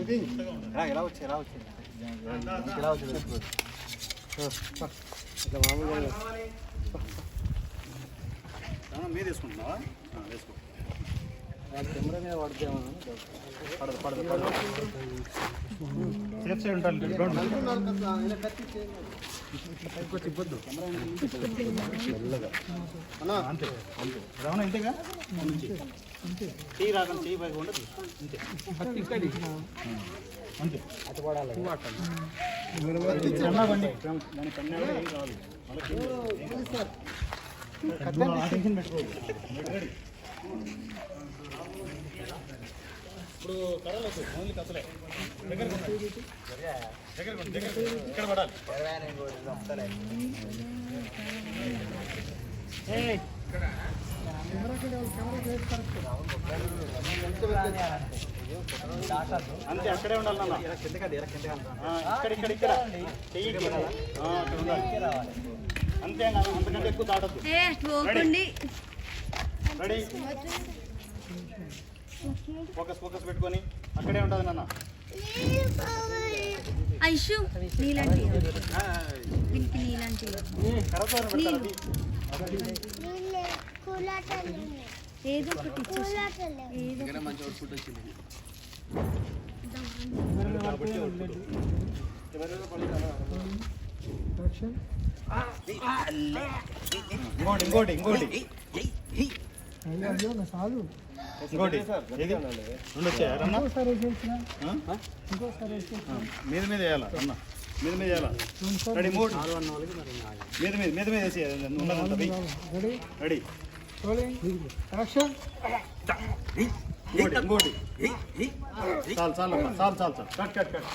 ఇది ఎలా వచ్చి ఎలా వచ్చి ఎలా వచ్చి ఇట్లా మామూలుగా మీరు తీసుకుంటున్నావా వేసుకో. సేఫ్ సైడ్ ఉంటాను అంతే అంతే. రమణ ఇంతేగా? రాకుండా పైకి ఉండదు అంతే. అంతే. అటు పడాలి దాని కావాలి? ఇప్పుడు కర్రలు ఓన్లీ కసలే దగ్గర దగ్గర దగ్గర ఇక్కడ. పడాలి అంతే అక్కడే ఉండాలి నాన్న కిందకండి ఇలా కిందకి ఇక్కడ ఇక్కడ ఇక్కడ. చెయ్యి అక్కడ ఉండాలి. అంతే అంతకంటే ఎక్కువ దాటద్దు. ఏ పోకండి రెడీ ఫోకస్ ఫోకస్ పెట్టుకొని అక్కడే ఉంటుంది నాన్న. ఐషు నీలాంటి దీనికి. ఏదో ఒకటి ఏదో ఒకటి మంచి అవుట్పుట్ వచ్చింది. ఇంకోటి ఇంకోటి ఇంకోటి. ఇంకోటి. ఏది? రెండు వచ్చాయా? ఆ? ఆ, మీద మీద వేయాలా? అన్న మీద మీద వేయాలా? రెడీ మూడు. మీద మీద మీద మీద వేసి వెయ్యి. రెడీ? ఇంకోటి ఇంకోటి. చాలు చాలు చాలు చాలు చాలు. Cut cut cut.